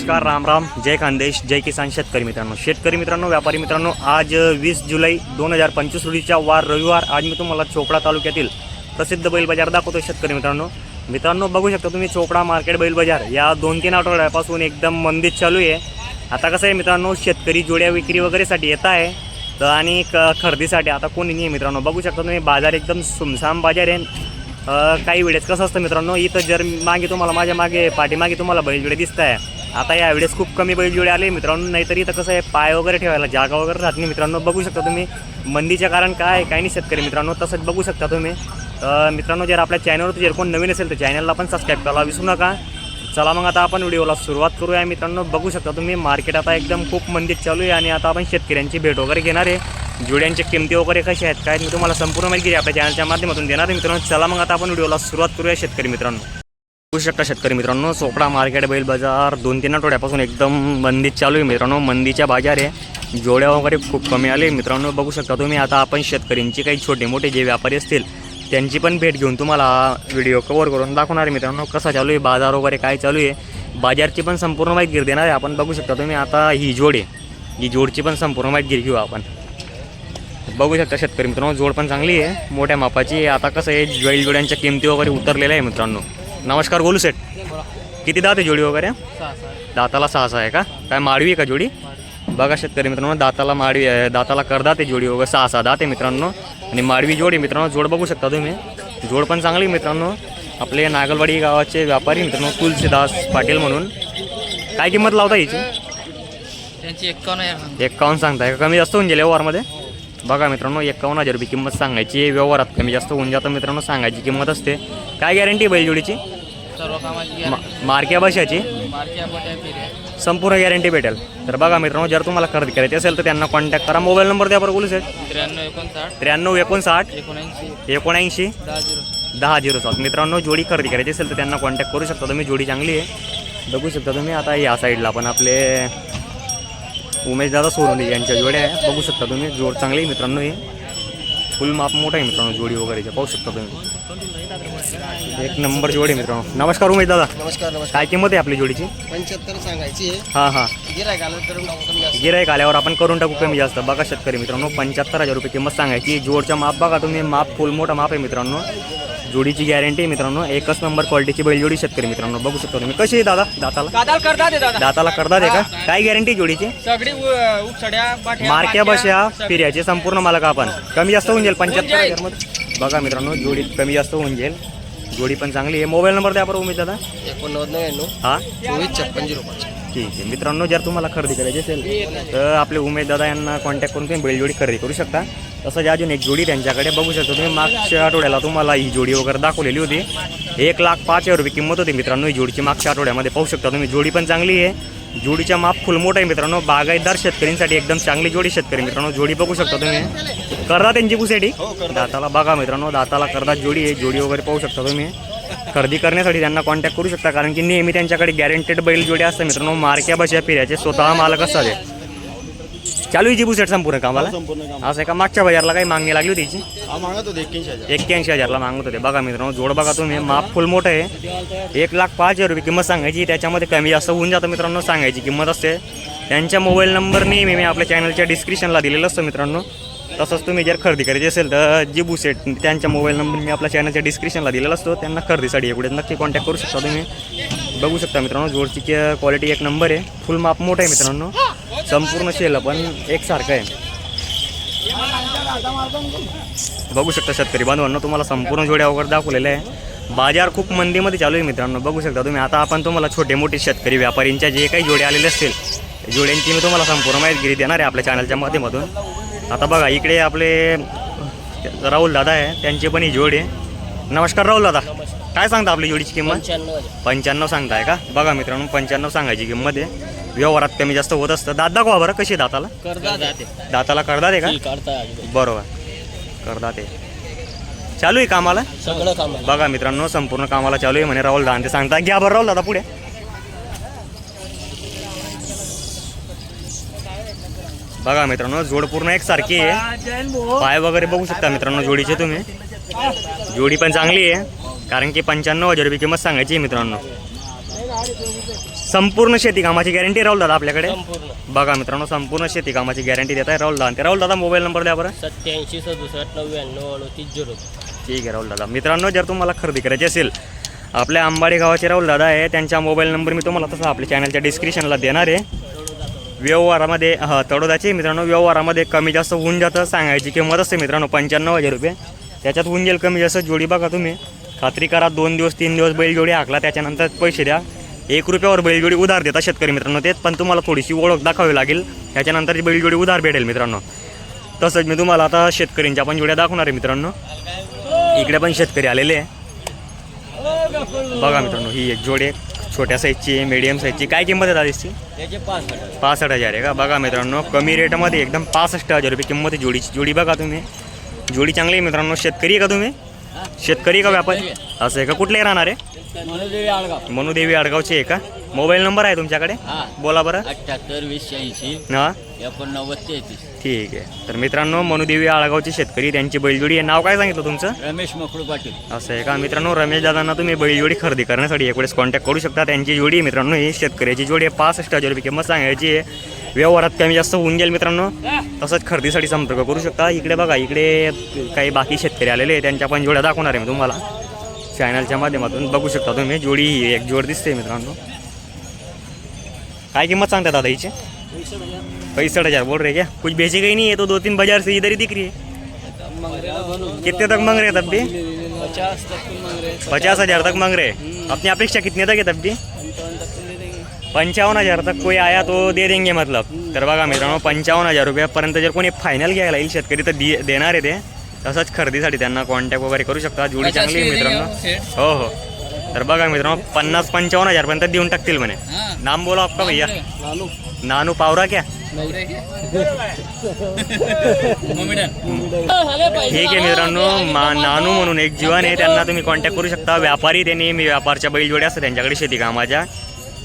नमस्कार राम राम. जय खानदेश जय किसान शेतकरी मित्रांनो. शेतकरी मित्रांनो व्यापारी मित्रांनो आज वीस जुलै दोन हजार पंचवीस रोजीच्या वार रविवार. आज मी तुम्हाला चोपडा तालुक्यातील प्रसिद्ध बैल बाजार दाखवतो शेतकरी मित्रांनो. मित्रांनो बघू शकता तुम्ही चोपडा मार्केट बैल बाजार. या दोन तीन आठवड्यापासून एकदम मंदीत चालू आहे. आता कसं आहे मित्रांनो शेतकरी जोड्या विक्री वगैरेसाठी येत आहे. तर आणि क खरेदीसाठी आता कोणी नाही आहे मित्रांनो. बघू शकता तुम्ही बाजार एकदम सुमसाम बाजार आहे. काही वेळेस कसं असतं मित्रांनो इथं जर मागे तुम्हाला माझ्या मागे पाठीमागे तुम्हाला बैलजोडे दिसत आहे आता या वेळेस खूप कमी बैलजोडे आले. मित्रांनो नाहीतरी तर कसं आहे पाय वगैरे ठेवायला जागा वगैरे राहत नाही. मित्रांनो बघू शकता तुम्ही मंदीच्या कारण काय आहे, काही नाही शेतकरी मित्रांनो तसंच बघू शकता तुम्ही. मित्रांनो जर आपल्या चॅनलवर जर कोण नवीन असेल तर चॅनलला पण सबस्क्राईब करायला विसरू नका. चला मग आता आपण व्हिडिओला सुरुवात करूया. मित्रांनो बघू शकता तुम्ही मार्केट आता एकदम खूप मंदीत चालू आहे आणि आता आपण शेतकऱ्यांची भेट वगैरे घेणार आहे. जुड्यांच्या किमती वगैरे कशा आहेत काय मी तुम्हाला संपूर्ण माहिती आपल्या चॅनलच्या माध्यमातून देणार आहे. मित्रांनो चला मग आता आपण व्हिडिओला सुरुवात करूया शेतकरी मित्रांनो. बघू शकता शेतकरी मित्रांनो चोपडा मार्केट बैल बाजार दोन तीन आठवड्यापासून एकदम मंदीत चालू आहे मित्रांनो मंदीच्या बाजार आहे. जोड्या वगैरे खूप कमी आले. मित्रांनो बघू शकता तुम्ही आता आपण शेतकऱ्यांची काही छोटे मोठे जे व्यापारी असतील त्यांची पण भेट घेऊन तुम्हाला व्हिडिओ कवर करून दाखवणार आहे मित्रांनो कसा चालू आहे बाजार वगैरे काय चालू आहे. बाजारची पण संपूर्ण माहिती देणार आहे. आपण बघू शकता तुम्ही आता ही जोड आहे. ही जोडची पण संपूर्ण माहिती घेऊ आपण. बघू शकता शेतकरी मित्रांनो जोड पण चांगली आहे. मोठ्या मापाची आता कसं आहे बैल जोड्यांच्या किमती वगैरे उतरलेल्या आहे मित्रांनो. नमस्कार गोलू सेट किती दात आहे जोडी वगैरे? दाताला सहा सहा आहे का? काय माडवी आहे का जोडी? बघा शेतकरी मित्रांनो दाताला माडवी आहे दाताला करदात जोडी वगैरे सहा सहा दात आहे मित्रांनो. आणि माडवी जोड मित्रांनो जोड बघू शकता तुम्ही. जोड पण चांगली मित्रांनो. आपले नागलवाडी गावाचे व्यापारी मित्रांनो तुलसीदास पाटील म्हणून. काय किंमत लावता याची? त्यांची एक्कावन्न एक्कावन्न सांगताय का? कमी जास्त होऊन गेले व्यवहारमध्ये बघा मित्रांनो एक्कावन्न हजार रुपये किंमत सांगायची व्यवहारात कमी जास्त होऊन जातं मित्रांनो सांगायची किंमत असते. काय गॅरंटी बैलजोडीची? सर्व कामाची मा मार्क्या बशाची? मार्के बट्या फिरे संपूर्ण गॅरंटी भेटेल. तर बघा मित्रांनो जर तुम्हाला खरेदी करायची असेल तर त्यांना कॉन्टॅक्ट करा. मोबाईल नंबर द्या बरं बोलू सर त्र्याण्णव एकोणसाठ. त्र्याण्णव एकोणसाठ. एकोणऐंशी. एकोणऐंशी. दहा झिरो. दहा झिरो सात. मित्रांनो जोडी खरेदी करायची असेल तर त्यांना कॉन्टॅक्ट करू शकता तुम्ही. जोडी चांगली आहे. बघू शकता तुम्ही. आता या साईडला पण आपले उमेशदादा सोरोली यांच्या जोड्या आहे. बघू शकता तुम्ही जोड चांगली मित्रांनो ही. फुल माप मोठा आहे मित्रांनो जोडी वगैरेचे पाहू शकता तुम्ही. एक नंबर जोडी आहे मित्रांनो. नमस्कार उमेश दादा. नमस्कार नमस्कार. काय किंमत आहे आपली जोडीची? पंच्याहत्तर सांगायची आहे. हां हां. गिरायक आलं तर मग कमी जास्त. गिराईक आल्यावर आपण करून टाकू कमी जास्त. बघा शेतकरी मित्रांनो पंच्याहत्तर हजार रुपये किंमत सांगायची. जोडच्या माप बघा तुम्ही माप फुल मोठा माप आहे मित्रांनो. जोडीची गॅरंटी आहे मित्रांनो. एकच नंबर क्वालिटीची बैलजोडी शेतकरी मित्रांनो. बघू शकता तुम्ही. कशी आहे दादा? दाताला? दादाल करतात दादा. दाताला करतात आहे का? काय गॅरंटी जोडीची? सगळी उ- उपसड्या मारक्या बशा सगळी. फिर्याचे संपूर्ण मालक आपण. कमी जास्त होऊन जाईल पंच्याहत्तर हजारमध्ये बघा मित्रांनो जोडी कमी जास्त होऊन जाईल. जोडी पण चांगली आहे. मोबाईल नंबर द्या बरं उमेश दादा. एकोणनव्वद नव्याण्णव. हा? चोवीस छप्पन झिरो पाच. ठीक आहे. मित्रांनो जर तुम्हाला खरेदी करायची असेल तर आपले उमेश दादा यांना कॉन्टॅक्ट करून तुम्ही बैलजोडी खरेदी करू शकता. तसंच अजून एक जोडी त्यांच्याकडे बघू शकता तुम्ही. मागच्या आठवड्याला तुम्हाला ही जोडी वगैरे दाखवलेली होती. एक लाख पाच हजार रुपये किंमत होती मित्रांनो ही जोडीची मागच्या आठवड्यामध्ये. पाहू शकता तुम्ही जोडी पण चांगली आहे. जोडीच्या माप फुल मोठं आहे मित्रांनो. बागायतदार शेतकऱ्यांसाठी एकदम चांगली जोडी शेतकरी मित्रांनो. जोडी बघू शकता तुम्ही. करदा त्यांची पुसेटी दाताला बघा मित्रांनो दाताला करदा जोडी आहे. जोडी वगैरे पाहू शकता तुम्ही. खरेदी करण्यासाठी त्यांना कॉन्टॅक्ट करू शकता. कारण की नेहमी त्यांच्याकडे गॅरंटेड बैल जोडे असतात मित्रांनो. मार्क्या बशा फिर्याचे. स्वतः मालक असतात हे. चालू आहे जी सेट संपूर्ण कामाला असं आहे का? मागच्या बाजारला काही मागणी लागली होती? हा हजार. एक्क्याऐंशी हजारला मागत होते. बघा मित्रांनो जोड बघा तुम्ही. माप फुल मोठं आहे. एक लाख पाच हजार रुपये किंमत सांगायची. त्याच्यामध्ये कमी जास्त होऊन जातं मित्रांनो. सांगायची किंमत असते. त्यांच्या मोबाईल नंबर नेहमी मी आपल्या चॅनलच्या डिस्क्रिप्शनला दिलेलं असतं मित्रांनो. तसंच तुम्ही जर खरेदी करायची असेल तर जी बुसेट त्यांच्या मोबाईल नंबर मी आपल्या चॅनलच्या डिस्क्रिप्शनला दिलेला असतो. त्यांना खरेदीसाठी एवढे नक्की कॉन्टॅक्ट करू शकता तुम्ही. बघू शकता मित्रांनो जोडची क्वालिटी एक नंबर आहे. फुल माप मोठं आहे मित्रांनो. संपूर्ण शेल पण एकसारखं आहे. बघू शकता शेतकरी बांधवांना तुम्हाला संपूर्ण जोड्या वगैरे दाखवलेलं आहे. बाजार खूप मंदीमध्ये चालू आहे मित्रांनो. बघू शकता तुम्ही. आता आपण तुम्हाला छोटे मोठे शेतकरी व्यापारींच्या जे काही जोडे आलेले असतील जोड्यांची मी तुम्हाला संपूर्ण माहिती देणार आहे आपल्या चॅनलच्या माध्यमातून. आता बघा इकडे आपले राहुल दादा आहे त्यांची पण ही जोड आहे. नमस्कार राहुल दादा. काय सांगता आपली जोडीची किंमत? पंच्याण्णव सांगताय का? बघा मित्रांनो पंच्याण्णव सांगायची किंमत आहे. व्यवहारात कमी जास्त होत असतं. दात दाखवा बरं कशी दाताला? दाताला करदात आहे का? बरोबर. करदात आहे. चालू आहे कामाला? बघा मित्रांनो संपूर्ण कामाला चालू आहे म्हणे राहुल दादा. ते सांगता घ्या बरं राहुल दादा पुढे. बघा मित्रांनो जोड पूर्ण एक सारखी आहे. पाय वगैरे बघू शकता मित्रांनो जोडीचे तुम्ही. जोडी पण चांगली आहे कारण की पंच्याण्णव हजार रुपये किंमत सांगायची आहे मित्रांनो. संपूर्ण शेती कामाची गॅरंटी राहुल दादा आपल्याकडे? बघा मित्रांनो संपूर्ण शेती कामाची गॅरंटी देत आहे राहुल दादा. ते राहुल दादा मोबाईल नंबर द्या बरं. सत्याऐंशी सदुसष्ट नव्याण्णव अडतीस झिरो. ठीक आहे राहुल दादा. मित्रांनो जर तुम्हाला खरेदी करायची असेल आपल्या आंबाडी गावाचे राहुल दादा आहे त्यांचा मोबाईल नंबर मी तुम्हाला तसा आपल्या चॅनलच्या डिस्क्रिप्शनला देणार आहे. व्यवहारामध्ये हा तडोदाचे मित्रांनो व्यवहारामध्ये कमी जास्त होऊन जातं सांगायची किंमत असते मित्रांनो पंच्याण्णव हजार रुपये. त्याच्यात होऊन जाईल कमी जास्त जोडी बघा तुम्ही. खात्री करा दोन दिवस तीन दिवस बैलजोडी हाकला त्याच्यानंतर पैसे द्या. एक रुपयावर बैलजोडी उधार देतात शेतकरी मित्रांनो ते पण तुम्हाला थोडीशी ओळख दाखवावी लागेल. त्याच्यानंतरची बैलजोडी उधार भेटेल मित्रांनो. तसंच मी तुम्हाला आता शेतकऱ्यांच्या पण जोड्या दाखवणार आहे मित्रांनो. इकडे पण शेतकरी आलेले आहे. बघा मित्रांनो ही एक जोडी आहे. छोट्या साईजची मीडियम साईजची काय किंमत आहे दादीची त्याचे पासष्ट. हजार आहे का? बघा मित्रांनो कमी रेटमध्ये एकदम पासष्ट हजार रुपये किंमत आहे जोडीची. जोडी बघा तुम्ही. जोडी चांगली आहे मित्रांनो. शेतकरी आहे का तुम्ही? शेतकरी का व्यापारी? असं आहे का? कुठले राहणार आहे? मनोदेवी आळगाव मनुदेवी आडगावचे आहे का? मोबाईल नंबर आहे तुमच्याकडे? हा. बोला बरं. अठ्ठ्याहत्तर वीस शहाऐंशी हां. एकोणनव्वद तेहतीस. ठीक आहे. तर मित्रांनो मनुदेवी आळगावचे शेतकरी त्यांची बैलजोडी आहे. नाव काय सांगितलं तुमचं? रमेश मकळू पाटील. असं आहे का? मित्रांनो रमेश दादांना तुम्ही बैलजोडी खरेदी करण्यासाठी एकवेळेस कॉन्टॅक्ट करू शकता. त्यांची जोडी आहे मित्रांनो ही शेतकऱ्याची जोडी आहे. पासष्ट हजार रुपये किंमत सांगायची आहे. व्यवहारात कमी जास्त होऊन जाईल मित्रांनो. तसंच खरेदीसाठी संपर्क करू शकता. इकडे बघा इकडे काही बाकी शेतकरी आलेले आहे त्यांच्या पण जोड्या दाखवणार आहे मी तुम्हाला. चॅनलच्या माध्यमातून बघू शकता तुम्ही. जोडी ही एक जोड दिसते मित्रांनो. काय किंमत सांगता दादा हिची? पैंसठ हजार. बोल रहे क्या? कुछ बेचे गई नहीं है तो दो तीन बाजार से इधर ही दिख रही है. कितने तक मांग रहे तब भी? पचास हजार तक मांग रहे अपनी अपेक्षा कितने तक है तब भी? पंचावन्न हजार तक कोई आया तो दे देंगे मतलब. तर बघा मित्रांनो पंचावन्न हजार रुपयापर्यंत जर कोणी फायनल घ्यायला येईल शेतकरी तर दि देणार आहे ते. तसंच खरेदीसाठी त्यांना कॉन्टॅक्ट वगैरे करू शकता. जोडी चांगली आहे मित्रांनो. हो हो. तर बघा मित्रांनो पन्नास पंचावन्न हजारपर्यंत देऊन टाकतील म्हणे. नाम बोला आपका भैया. नानू. पावरा क्या? ठीक आहे मित्रांनो मा नानू म्हणून एक जीवन आहे त्यांना तुम्ही कॉन्टॅक्ट करू शकता. व्यापारी त्यांनी मी व्यापारच्या बैलजोड्या असतात त्यांच्याकडे शेती कामाच्या.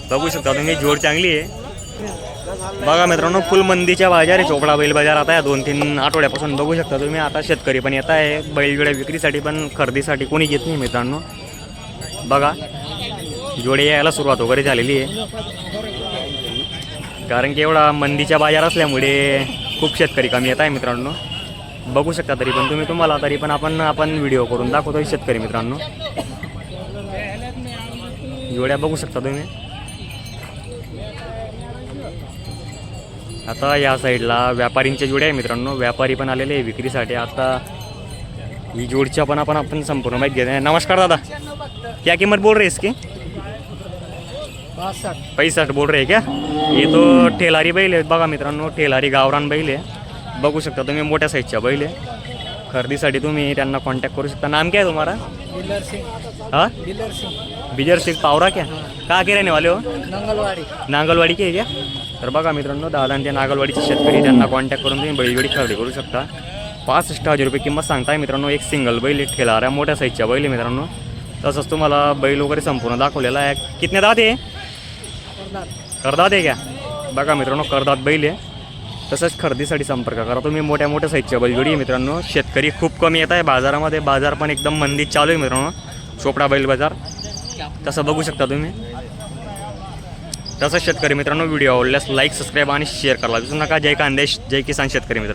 बघू शकता तुम्ही जोड चांगली आहे. बघा मित्रांनो फुल मंदीच्या बाजार आहे चोपडा बैल बाजार. आता या दोन तीन आठवड्यापासून बघू शकता तुम्ही आता शेतकरी पण येत आहे. बैलजोड्या विक्रीसाठी पण खरेदीसाठी कोणी घेत नाही मित्रांनो. बघा जोडे यायला सुरुवात वगैरे झालेली आहे. कारण की एवढा मंदीच्या बाजार असल्यामुळे खूप शेतकरी कमी येत आहे मित्रांनो. बघू शकता तरी पण तुम्ही तुम्हाला तरी पण आपण आपण व्हिडिओ करून दाखवतो शेतकरी मित्रांनो. जोड्या बघू शकता तुम्ही. आता या साईडला व्यापारींच्या जोड्या आहे मित्रांनो. व्यापारी पण आलेले आहे विक्रीसाठी. आता ही जोडच्या पण आपण आपण संपूर्ण माहिती घेत नमस्कार दादा. क्या किंमत बोल रहे इसकी? पैंसठ बोल रहे क्या? ये तो ठेलारी बैल आहे बघा मित्रांनो. ठेलारी गावरान बैल आहे. बघू शकता तुम्ही मोठ्या साईजच्या बैल आहे. खरेदीसाठी तुम्ही त्यांना कॉन्टॅक्ट करू शकता. नाम क्या है? तुम्हारा हाँ बिजर सिंह पावरा क्या? कहाँ के रहने वाले हो? मंगलवाडी नांगलवाडी के आहे क्या? तर बघा मित्रांनो दादा त्या नागलवाडीचे शेतकरी त्यांना कॉन्टॅक्ट करून तुम्ही बैलजोडी खरेदी करू शकता. पासष्ट हजार रुपये किंमत सांगताय मित्रांनो एक सिंगल बैल ठेलाऱ्या मोठ्या साईजच्या बैल मित्रांनो. तसंच तुम्हाला बैल वगैरे संपूर्ण दाखवलेला आहे. कितने दात आहे? करदात आहे क्या? बघा मित्रांनो करदात बैल आहे. तसंच खरेदीसाठी संपर्क करा. तुम्ही मोठ्या मोठ्या साईजच्या बैलजोडी आहे मित्रांनो. शेतकरी खूप कमी येत आहे बाजारामध्ये. बाजार पण एकदम मंदीत चालू आहे मित्रांनो. चोपडा बैल बाजार. तसं बघू शकता तुम्ही. तसंच शेतकरी मित्रांनो व्हिडिओ आवडल्यास लाईक सबस्क्राईब आणि शेअर करा विसरू नका. जय कांदेश जय किसान शेतकरी मित्रांनो.